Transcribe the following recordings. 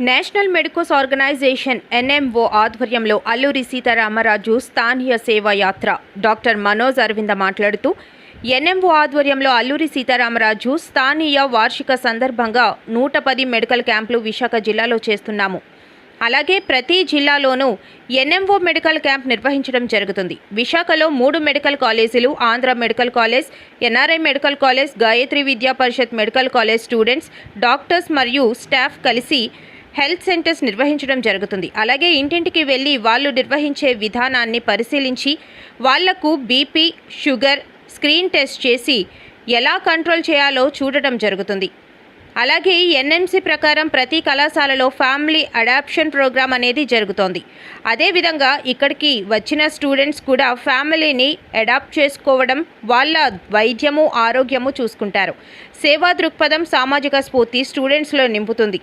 National medicos organisation NMO ఆధ్వర్యంలో అల్లూరి సీతారామరాజు స్థానీయ సేవా యాత్ర. డాక్టర్ మనోజ్ అరవింద మాట్లాడుతూ ఎన్ఎంఓ ఆధ్వర్యంలో అల్లూరి సీతారామరాజు స్థానీయ వార్షిక సందర్భంగా నూట పది మెడికల్ క్యాంపులు విశాఖ జిల్లాలో చేస్తున్నాము. అలాగే ప్రతి జిల్లాలోనూ ఎన్ఎంఓ మెడికల్ క్యాంప్ నిర్వహించడం జరుగుతుంది. విశాఖలో మూడు మెడికల్ కాలేజీలు Andhra medical college NRI medical college Gayatri Vidya Parishad medical college students doctors మరియు స్టాఫ్ కలిసి హెల్త్ సెంటర్స్ నిర్వహించడం జరుగుతుంది. అలాగే ఇంటింటికి వెళ్ళి వాళ్ళు నిర్వహించే విధానాన్ని పరిశీలించి వాళ్ళకు బీపీ షుగర్ స్క్రీన్ టెస్ట్ చేసి ఎలా కంట్రోల్ చేయాలో చూడటం జరుగుతుంది. అలాగే ఎన్ఎంసి ప్రకారం ప్రతి కళాశాలలో ఫ్యామిలీ అడాప్షన్ ప్రోగ్రాం అనేది జరుగుతోంది. అదేవిధంగా ఇక్కడికి వచ్చిన స్టూడెంట్స్ కూడా ఫ్యామిలీని అడాప్ట్ చేసుకోవడం వాళ్ళ వైద్యము ఆరోగ్యము చూసుకుంటారు. సేవా దృక్పథం సామాజిక స్ఫూర్తి స్టూడెంట్స్లో నింపుతుంది.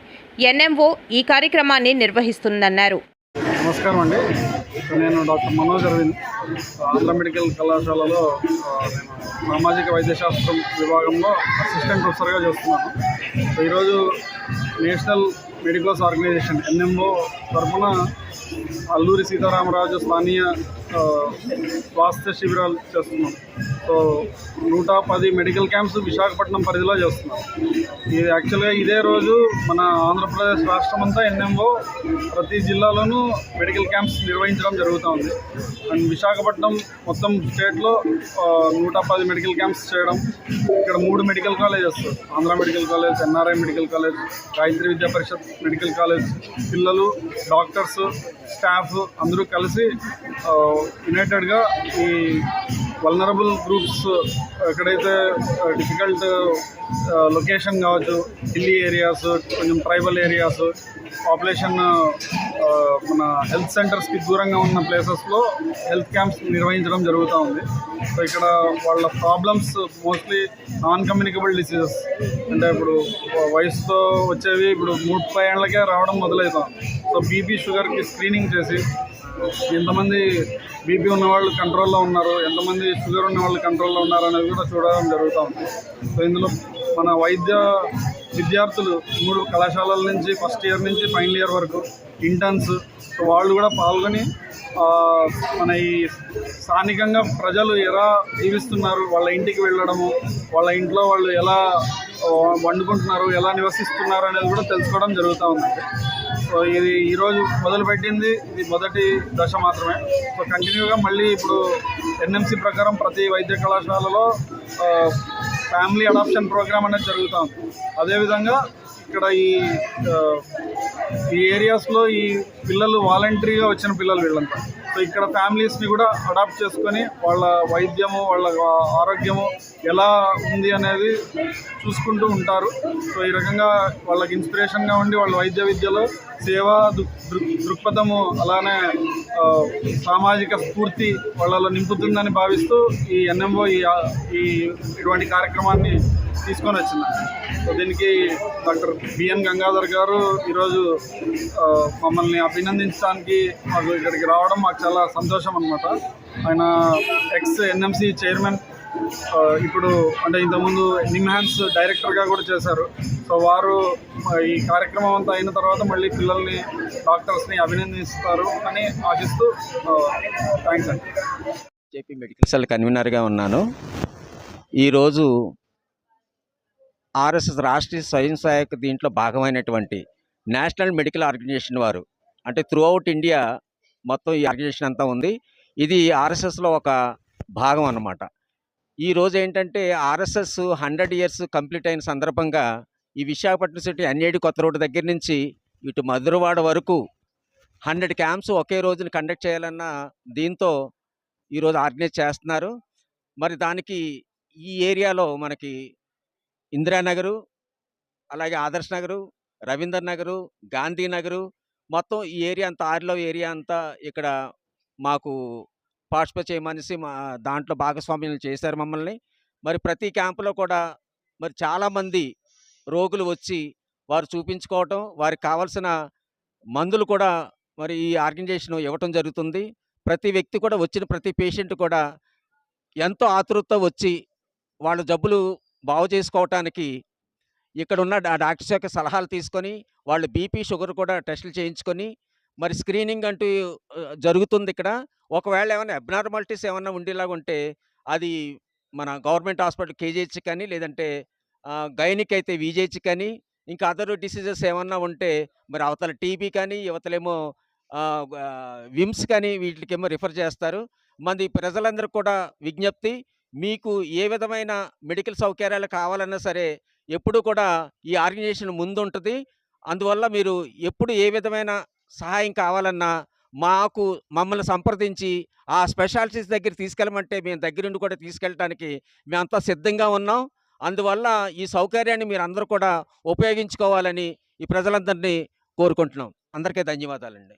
ఎన్ఎంఓ ఈ కార్యక్రమాన్ని నిర్వహిస్తుందన్నారు. నమస్కారం అండి. నేను డాక్టర్ మనోజ్ అరవింద్. ఆంధ్ర మెడికల్ కళాశాలలో నేను సామాజిక వైద్యశాస్త్రం విభాగంలో అసిస్టెంట్ ప్రొఫెసర్గా చేస్తున్నాను. ఈరోజు నేషనల్ మెడికోస్ ఆర్గనైజేషన్ ఎన్ఎంఓ తరఫున అల్లూరి సీతారామరాజు స్థానీయ స్వాస్థ్య శిబిరాలు చేస్తున్నాం. సో నూట పది మెడికల్ క్యాంప్స్ విశాఖపట్నం పరిధిలో చేస్తున్నాం. ఇది యాక్చువల్గా ఇదే రోజు మన ఆంధ్రప్రదేశ్ రాష్ట్రం అంతా ఎన్ఎంఓ ప్రతి జిల్లాలోనూ మెడికల్ క్యాంప్స్ నిర్వహించడం జరుగుతూ ఉంది అండ్ విశాఖపట్నం మొత్తం స్టేట్లో నూట పది మెడికల్ క్యాంప్స్ చేయడం ఇక్కడ మూడు medical colleges Andhra medical college NRI medical college Gayatri Vidya Parishad medical college పిల్లలు డాక్టర్స్ స్టాఫ్ అందరూ కలిసి యునైటెడ్గా ఈ వల్నరబుల్ గ్రూప్స్ uh, ఎక్కడైతే uh, డిఫికల్ట్ లొకేషన్ uh, కావచ్చు హిల్లీ ఏరియాస్ కొంచెం ట్రైబల్ ఏరియాస్ పాపులేషన్ మన హెల్త్ సెంటర్స్కి దూరంగా ఉన్న ప్లేసెస్లో హెల్త్ క్యాంప్స్ నిర్వహించడం జరుగుతూ ఉంది. సో ఇక్కడ వాళ్ళ problems mostly non communicable diseases అంటే ఇప్పుడు వయసుతో వచ్చేవి ఇప్పుడు ముప్పై ఏళ్ళకే రావడం మొదలవుతాం సో బీపీ షుగర్కి స్క్రీనింగ్ చేసి ఎంతమంది బీపీ ఉన్న వాళ్ళు కంట్రోల్లో ఉన్నారు? ఎంతమంది షుగర్ ఉన్న వాళ్ళు కంట్రోల్లో ఉన్నారు అనేది కూడా చూడడం జరుగుతూ ఉంది. సో ఇందులో మన వైద్య విద్యార్థులు మూడు కళాశాలల నుంచి ఫస్ట్ ఇయర్ నుంచి ఫైనల్ ఇయర్ వరకు ఇంటర్న్స్ సో వాళ్ళు కూడా పాల్గొని మన ఈ స్థానికంగా ప్రజలు ఎలా జీవిస్తున్నారు? వాళ్ళ ఇంటికి వెళ్ళడము వాళ్ళ ఇంట్లో వాళ్ళు ఎలా వండుకుంటున్నారు ఎలా నివసిస్తున్నారు అనేది కూడా తెలుసుకోవడం జరుగుతూ ఉందండి. సో ఇది ఈరోజు మొదలుపెట్టింది ఇది మొదటి దశ మాత్రమే. సో కంటిన్యూగా మళ్ళీ ఇప్పుడు ఎన్ఎంసి ప్రకారం ప్రతి వైద్య కళాశాలలో ఫ్యామిలీ అడాప్షన్ ప్రోగ్రామ్ అనేది జరుగుతూ ఉంది. అదేవిధంగా ఇక్కడ ఈ ఈ ఏరియాస్లో ఈ పిల్లలు వాలంటరీగా వచ్చిన పిల్లలు వీళ్ళంతా. సో ఇక్కడ ఫ్యామిలీస్ని కూడా అడాప్ట్ చేసుకొని వాళ్ళ వైద్యము వాళ్ళ ఆరోగ్యము ఎలా ఉంది అనేది చూసుకుంటూ ఉంటారు. సో ఈ రకంగా వాళ్ళకి ఇన్స్పిరేషన్గా ఉండి వాళ్ళ వైద్య విద్యలో సేవా దృక్పథము అలానే సామాజిక స్ఫూర్తి వాళ్ళలో నింపుతుందని భావిస్తూ ఈ ఎన్ఎంఓ ఈ ఈ ఇటువంటి కార్యక్రమాన్ని తీసుకొని వచ్చింది దీనికి డాక్టర్ బిఎన్ గంగాధర్ గారు ఈరోజు మమ్మల్ని అభినందించడానికి మాకు ఇక్కడికి రావడం మాకు చాలా సంతోషం అనమాట ఆయన ఎక్స్ ఎన్ఎంసి చైర్మన్ ఇప్పుడు అంటే ఇంతకుముందు నిమ్హాన్స్ డైరెక్టర్గా కూడా చేశారు. సో వారు ఈ కార్యక్రమం అంతా అయిన తర్వాత మళ్ళీ పిల్లల్ని డాక్టర్స్ని అభినందిస్తారు అని ఆశిస్తూ థ్యాంక్స్ అండి. జేపీ మెడికల్ సెల్ కన్వీనర్గా ఉన్నాను. ఈరోజు ఆర్ఎస్ఎస్ రాష్ట్రీయ స్వయం సహాయక దీంట్లో భాగమైనటువంటి నేషనల్ మెడికల్ ఆర్గనైజేషన్ వారు. అంటే త్రూ అవుట్ ఇండియా మొత్తం ఈ ఆర్గనైజేషన్ అంతా ఉంది. ఇది ఆర్ఎస్ఎస్లో ఒక భాగం అన్నమాట. ఈరోజు ఏంటంటే ఆర్ఎస్ఎస్ హండ్రెడ్ ఇయర్స్ కంప్లీట్ అయిన సందర్భంగా ఈ విశాఖపట్నం సిటీ ఎన్ఏడి కొత్త రోడ్డు దగ్గర నుంచి ఇటు మధురవాడ వరకు హండ్రెడ్ క్యాంప్స్ ఒకే రోజున కండక్ట్ చేయాలన్న దీంతో ఈరోజు ఆర్గనైజ్ చేస్తున్నారు. మరి దానికి ఈ ఏరియాలో మనకి ఇందిరానగరు అలాగే ఆదర్శ్ నగరు రవీందర్ నగరు గాంధీ నగరు మొత్తం ఈ ఏరియా అంతా ఆరిలో ఏరియా అంతా ఇక్కడ మాకు పార్టిసిపేట్ చేయమనేసి మా దాంట్లో భాగస్వామ్యం చేశారు మమ్మల్ని. మరి ప్రతి క్యాంపులో కూడా మరి చాలామంది రోగులు వచ్చి వారు చూపించుకోవటం వారికి కావాల్సిన మందులు కూడా మరి ఈ ఆర్గనైజేషన్ ఇవ్వటం జరుగుతుంది. ప్రతి వ్యక్తి కూడా వచ్చిన ప్రతి పేషెంట్ కూడా ఎంతో ఆతృతతో వచ్చి వాళ్ళ జబ్బులు బాగు చేసుకోవటానికి ఇక్కడ ఉన్న డాక్టర్స్ యొక్క సలహాలు తీసుకొని వాళ్ళు బీపీ షుగర్ కూడా టెస్టులు చేయించుకొని మరి స్క్రీనింగ్ అంటూ జరుగుతుంది ఇక్కడ. ఒకవేళ ఏమైనా అబ్నార్మాలిటీస్ ఏమైనా ఉండేలాగా ఉంటే అది మన గవర్నమెంట్ హాస్పిటల్ కేజీహెచ్ కానీ లేదంటే గైనిక్ అయితే విజేహెచ్ కానీ ఇంకా అదర్ డిసీజెస్ ఏమన్నా ఉంటే మరి అవతల టీబీ కానీ యువతలేమో విమ్స్ కానీ వీటికేమో రిఫర్ చేస్తారు. మంది ప్రజలందరూ కూడా విజ్ఞప్తి మీకు ఏ విధమైన మెడికల్ సౌకర్యాలు కావాలన్నా సరే ఎప్పుడు కూడా ఈ ఆర్గనైజేషన్ ముందుంటుంది. అందువల్ల మీరు ఎప్పుడు ఏ విధమైన సహాయం కావాలన్నా మాకు మమ్మల్ని సంప్రదించి ఆ స్పెషాలిటీస్ దగ్గర తీసుకెళ్ళమంటే మేము దగ్గరుండి కూడా తీసుకెళ్ళడానికి మేమంతా సిద్ధంగా ఉన్నాం. అందువల్ల ఈ సౌకర్యాన్ని మీరు అందరూ కూడా ఉపయోగించుకోవాలని ఈ ప్రజలందరినీ కోరుకుంటున్నాం. అందరికీ ధన్యవాదాలండి.